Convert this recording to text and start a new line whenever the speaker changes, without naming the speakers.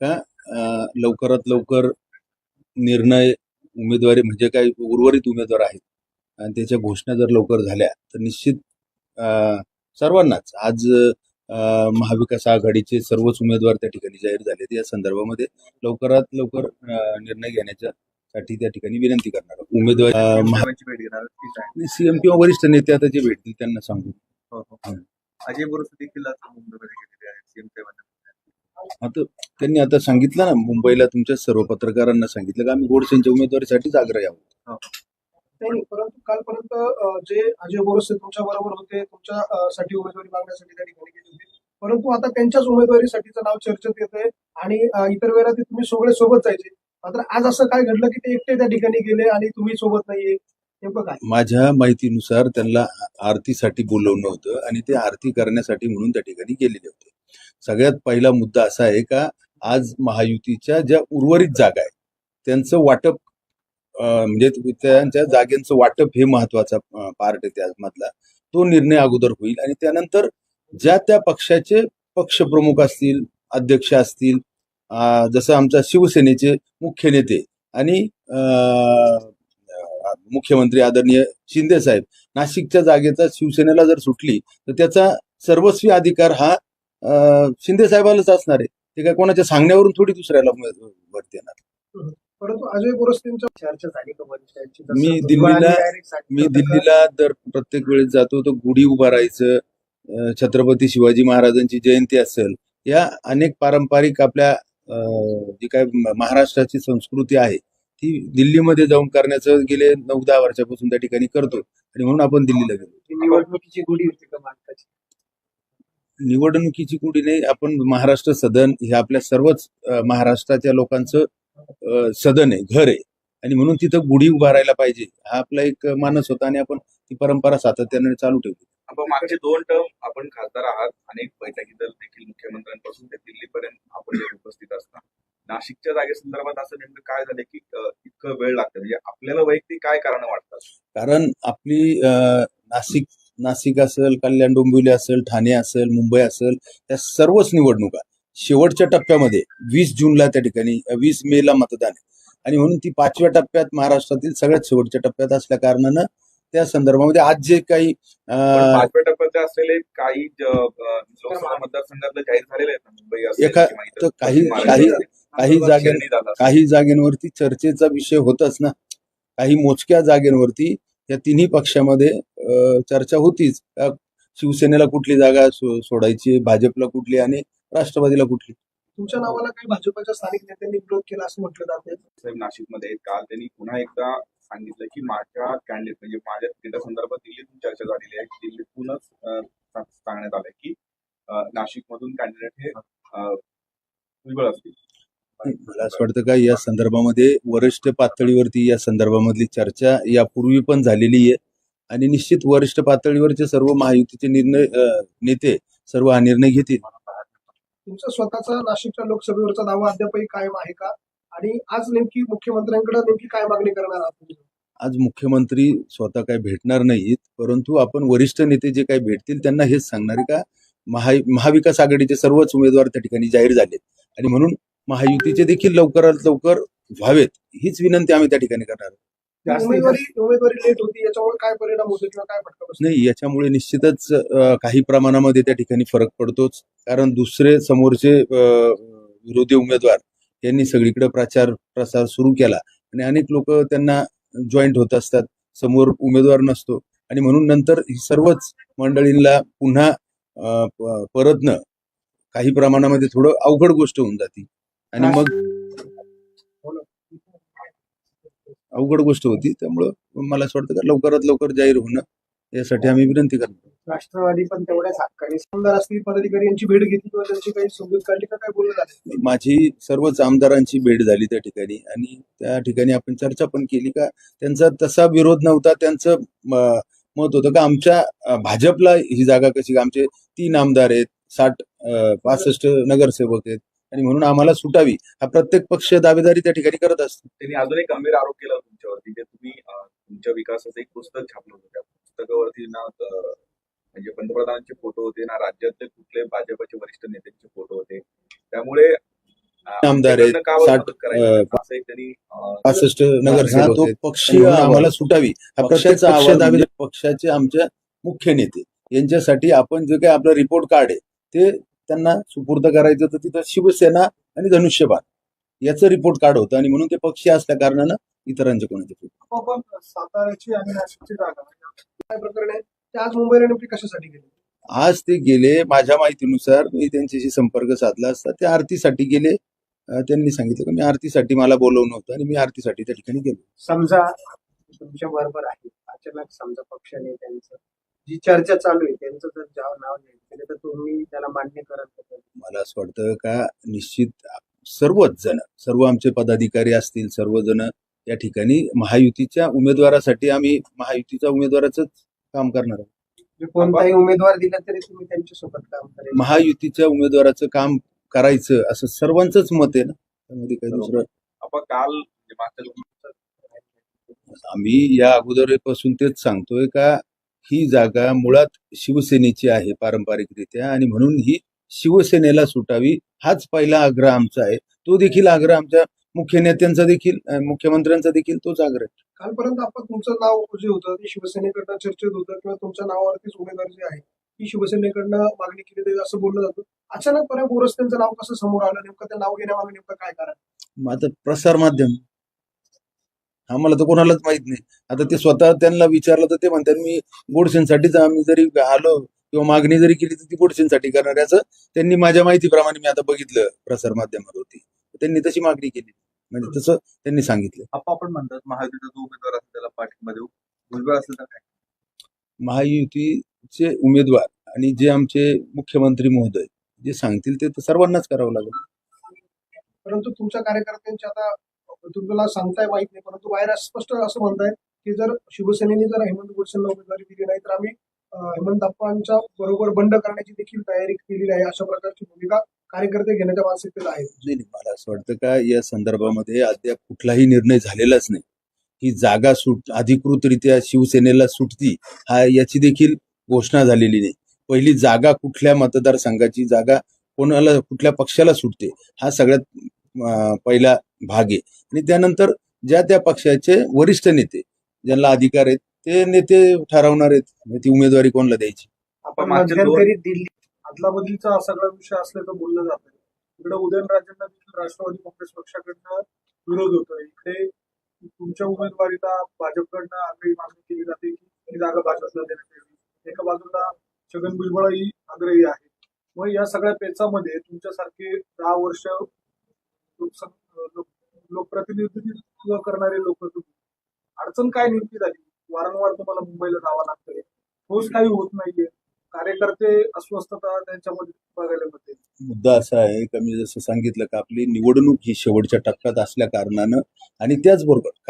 का लवकरात लवकर निर्णय उमेदवारी म्हणजे काही उर्वरित उमेदवार आहेत आणि त्याच्या घोषणा जर लवकर झाल्या तर निश्चित सर्वांनाच आज महाविकास आघाडीचे सर्वच उमेदवार त्या ठिकाणी जाहीर झालेत या संदर्भामध्ये लवकरात लवकर निर्णय घेण्याच्या साठी त्या ठिकाणी विनंती करणार. उमेदवार सीएम किंवा वरिष्ठ नेते आता जे भेटतील त्यांना सांगू
हो, हो. अजय बोरस देखील
आता त्यांनी आता सांगितलं ना मुंबईला तुमच्या सर्व पत्रकारांना सांगितलं का आम्ही गोडसेंच्या उमेदवारीसाठीच आग्रही आहोत.
नाही परंतु कालपर्यंत जे अजय बोरसे तुमच्या बरोबर होते तुमच्या अ, साठी उमेदवारी मागण्यासाठी त्या ठिकाणी गेले होते. परंतु आता त्यांच्याच उमेदवारीसाठीचं नाव चर्चेत येते आणि अ, इतर वेळेला ते तुम्ही सगळे सोबत जायचे. मात्र आज असं काय घडलं की ते एकटे त्या ठिकाणी गेले आणि तुम्ही सोबत नाहीये?
माझ्या माहितीनुसार त्यांना आरतीसाठी बोलवणं होतं आणि ते आरती करण्यासाठी म्हणून त्या ठिकाणी गेलेले होते. सगळ्यात पहिला मुद्दा असा आहे का आज महायुतीच्या ज्या उर्वरित जागा आहेत त्यांचं वाटप म्हणजे त्यांच्या जागेंचं वाटप हे महत्त्वाचा पार्ट आहे त्यामधला. तो निर्णय अगोदर होईल आणि त्यानंतर ज्या त्या पक्षाचे पक्षप्रमुख असतील अध्यक्ष असतील जसं आमचा शिवसेनेचे मुख्य नेते आणि मुख्यमंत्री आदरणीय शिंदे साहेब नाशिकच्या जागेचा शिवसेनेला जर सुटली तर त्याचा सर्वस्वी अधिकार हा शिंदे साहेबालाच असणार आहे. ते काय कोणाच्या सांगण्यावरून थोडी दुसऱ्याला वर देणार
परंतु अजय चर्चा झाली
मी दिल्लीला- मी दिल्लीला दर प्रत्येक वेळेस जातो तर गुढी उभारायचं छत्रपती शिवाजी महाराजांची जयंती असेल या अनेक पारंपरिक आपल्या जी काय महाराष्ट्राची संस्कृती आहे ती दिल्लीमध्ये जाऊन करण्याचं गेले नऊ दहा वर्षापासून त्या ठिकाणी करतो. आणि म्हणून आपण दिल्लीला गेलो.
निवडणुकीची गुढी होती का
निवडणुकीची कुठे नाही आपण महाराष्ट्र सदन हे आपल्या सर्वच महाराष्ट्राच्या लोकांचं सदन आहे घर आहे. आणि म्हणून तिथं गुढी उभारायला पाहिजे हा आपला एक मानस होता आणि आपण ती परंपरा सातत्याने चालू ठेवली.
आपण मागचे दोन टर्म आपण खासदार आहात अनेक बैठकीत देखील मुख्यमंत्र्यांपासून ते दिल्लीपर्यंत आपण उपस्थित असता नाशिकच्या जागेसंदर्भात असं नेमकं काय झालं की इतकं वेळ लागतं? म्हणजे आपल्याला वैयक्तिक काय कारण वाटतात?
कारण आपली नाशिक नाशिक असेल कल्याण डोंबिवली असेल ठाणे असेल मुंबई असेल त्या सर्वच निवडणुका शेवटच्या टप्प्यामध्ये वीस जूनला त्या ठिकाणी वीस मे ला मतदान आहे. आणि म्हणून ती पाचव्या टप्प्यात महाराष्ट्रातील सगळ्यात शेवटच्या टप्प्यात असल्या कारणानं त्या संदर्भामध्ये आज जे काही
पाचव्या टप्प्यात असलेले काही लोकसभा मतदारसंघातले जाहीर झालेले आहेत
एका- काही- काही- जागे-. काही जागेंवरती चर्चेचा विषय होतच ना. काही मोजक्या जागेंवरती या तिन्ही पक्षामध्ये चर्चा होतीच. शिवसेनेला कुठली जागा सो- सोडायची भाजपला कुठली आणि राष्ट्रवादीला कुठली?
तुमच्या नावाला काही भाजपच्या स्थानिक नेत्यांनी विरोध केला असं म्हटलं जाते
साहेब नाशिकमध्ये काल त्यांनी पुन्हा एकदा सांगितलं की माझ्या कॅन्डिडेट म्हणजे माझ्या तिकिटा संदर्भात दिल्लीतून चर्चा झालेली आहे. दिल्लीतूनच सांगण्यात आलंय की नाशिक मधून कॅन्डिडेट हे भुजबळ असतील.
मला असं वाटतं का या संदर्भामध्ये वरिष्ठ पातळीवरती या संदर्भामधली चर्चा यापूर्वी पण झालेली आहे. आणि निश्चित वरिष्ठ पातळीवरचे सर्व महायुतीचे निर्णय नेते सर्व हा निर्णय घेतील.
तुमचा स्वतःचा नाशिकच्या लोकसभेवरचा दावा अद्यापही कायम आहे का? आणि आज नेमकी मुख्यमंत्र्यांकडे नेमकी काय मागणी करणार आहात?
आज मुख्यमंत्री स्वतः काही भेटणार नाहीत परंतु आपण वरिष्ठ नेते जे काही भेटतील त्यांना हेच सांगणार आहे का महा महाविकास आघाडीचे सर्वच उमेदवार त्या ठिकाणी जाहीर झालेत. आणि म्हणून महायुतीचे देखील लवकरात लवकर व्हावेत हीच विनंती आम्ही त्या ठिकाणी करणार आहोत. नाही याच्यामुळे निश्चितच काही प्रमाणामध्ये त्या ठिकाणी फरक पडतोच कारण दुसरे समोरचे विरोधी उमेदवार यांनी सगळीकडे प्रचार प्रसार सुरू केला आणि अनेक लोक त्यांना जॉईंट होत असतात समोर उमेदवार नसतो आणि म्हणून नंतर ही सर्वच मंडळींना पुन्हा परतणं काही प्रमाणामध्ये थोडं अवघड गोष्ट होऊन जाते आणि मग अवघड गोष्ट होती त्यामुळं मला असं वाटतं का लवकरात लवकर जाहीर होणं यासाठी आम्ही विनंती करतो.
राष्ट्रवादी पण तेवढ्याच असतील पदाधिकारी यांची भेट घेतली किंवा त्यांची काही समजूत काढली का काय बोललं
माझी सर्वच आमदारांची भेट झाली त्या ठिकाणी आणि त्या ठिकाणी आपण चर्चा पण केली का त्यांचा तसा विरोध नव्हता त्यांचं मत होतं का आमच्या भाजपला ही जागा कशी आमचे तीन आमदार आहेत साठ पासष्ट नगरसेवक आहेत आणि म्हणून आम्हाला सुटावी हा प्रत्येक पक्ष दावेदारी त्या ठिकाणी करत असतो.
त्यांनी अजून एक गंभीर आरोप केला तुमच्यावरती की तुम्ही तुमच्या विकासाचं एक पुस्तक छापलं होतं. त्या पुस्तकावरती ना म्हणजे पंतप्रधानांचे फोटो होते ना राज्यातले कुठले भाजपचे वरिष्ठ नेत्यांचे फोटो होते. त्यामुळे
आमदार पासष्ट
हा तो आवाज-
आम्हाला सुटावी. हा
प्रत्येक
पक्षाचा
पक्ष
आवाज
दावे-
पक्षाचे आमच्या मुख्य नेते. यांच्यासाठी आपण जे काही आपलं रिपोर्ट कार्ड आहे ते त्यांना सुपूर्द करायचं तर तिथं शिवसेना आणि धनुष्यबाण याचं रिपोर्ट कार्ड होतं आणि म्हणून ते पक्षी असल्या कारणानं इतरांचे कोणाचे
साताऱ्याची आणि नाशिकची जागा काय प्रकरण आहे? ते आज मुंबईला नेमकी कशासाठी गेले?
आज ते गेले माझ्या माहितीनुसार मी त्यांच्याशी संपर्क साधला असता ते आरतीसाठी गेले. त्यांनी सांगितलं की मी आरतीसाठी मला बोलवलं होतं आणि मी आरतीसाठी त्या ठिकाणी गेलो.
समजा तुमच्या बरोबर आहे. अचानक समजा पक्ष नेत्यांचं जी चर्चा चालू आहे त्यांचं जर नाव नाही केलं तर तुम्ही त्याला मान्य करत.
मला असं वाटतं का निश्चित सर्वच जण सर्व आमचे पदाधिकारी असतील सर्वजण या ठिकाणी महायुतीच्या उमेदवारासाठी आम्ही महायुतीच्या उमेदवाराच काम करणार आहोत.
कोणताही उमेदवार दिला तरी तुम्ही त्यांच्यासोबत काम करेल
महायुतीच्या उमेदवाराचं काम करायचं असं सर्वांचंच मत आहे ना? त्यामध्ये काही दुसरं
आपण काल
आम्ही या अगोदरपासून तेच सांगतोय का ही जागा मुळात शिवसेनेची आहे पारंपरिकरित्या आणि म्हणून ही शिवसेनेला सुटावी हाच पहिला आग्रह आमचा आहे. तो देखील आग्रह आमच्या मुख्य नेत्यांचा देखील मुख्यमंत्र्यांचा देखील तोच आग्रह.
कालपर्यंत आपण तुमचं नाव जे होतं ते शिवसेनेकडनं चर्चेत होतं किंवा तुमच्या नावावरतीच उमेदवार जे आहे ती शिवसेनेकडनं मागणी केली जाईल असं बोललं जातं. अचानकपणे बोरस्त्यांचं नाव कसं समोर आलं? नेमकं ते नाव घेण्यामागे नेमकं काय कारण?
मग आता प्रसार माध्यम. आम्हाला तर कोणालाच माहीत नाही. आता ते स्वतः त्यांना विचारलं तर ते म्हणतात मी गोडसेंसाठीच आम्ही जरी आलो किंवा मागणी जरी केली तर ती गोडसेंसाठी करणार. याचं त्यांनी माझ्या माहितीप्रमाणे मी आता बघितलं प्रसार माध्यमावरती. त्यांनी तशी मागणी केली. म्हणजे तसं त्यांनी सांगितलं.
आपण म्हणतात महायुतीचा जो उमेदवार असेल त्याला पाठिंबा देऊ. भुजबळ असेल तर काय?
महायुतीचे उमेदवार आणि जे आमचे मुख्यमंत्री महोदय जे सांगतील ते तर सर्वांनाच करावं लागेल.
परंतु तुमच्या कार्यकर्त्यांची आता तुम्हाला सांगताय माहीत नाही. परंतु बाहेर स्पष्ट असं म्हणताय की जर शिवसेनेने जर हेमंत गोडसेंना उमेदवारी दिली नाही तर आम्ही हेमंत अप्पांच्या बरोबर बंड करण्याची देखील तयारी केलेली आहे. अशा प्रकारची भूमिका कार्यकर्ते घेण्याच्या मानसिकतेला आहे.
नाही. मला असं वाटतं का या संदर्भामध्ये अद्याप कुठलाही निर्णय झालेलाच नाही. ही जागा सुट अधिकृतरित्या शिवसेनेला सुटती हा याची देखील घोषणा झालेली नाही. पहिली जागा कुठल्या मतदारसंघाची जागा कोणाला कुठल्या पक्षाला सुटते हा सगळ्यात पहिला भाग आहे. आणि त्यानंतर ज्या त्या पक्षाचे वरिष्ठ नेते ज्यांना अधिकार आहेत ते नेते ठरवणार आहेत. म्हणजे ती उमेदवारी कोणाला द्यायची?
आपण मध्यंतरी दिल्ली
अदलाबदलीचा हा सगळा विषय असल्याचं बोललं जातं. इकडे उदयनराजेंना देखील राष्ट्रवादी काँग्रेस पक्षाकडनं विरोध होतोय. इकडे तुमच्या उमेदवारीला भाजपकडनं आग्रही मागणी केली जाते की ही जागा भाजपला देण्यात यावी. एका बाजूला छगन भुजबळही आग्रही आहे. मग या सगळ्या पेचामध्ये तुमच्यासारखे दहा वर्ष लोकसभा लोकप्रतिनिधित्व करणारे लोक तुम्ही. अडचण काय नेमकी झाली? वारंवार तुम्हाला मुंबईला जावं लागतंय. ठोस काही होत नाहीये. कार्यकर्ते अस्वस्थता त्यांच्यामध्ये बघायला मिळते.
मुद्दा असा आहे का मी जसं सांगितलं का आपली निवडणूक ही शेवटच्या टप्प्यात असल्या कारणानं आणि त्याचबरोबर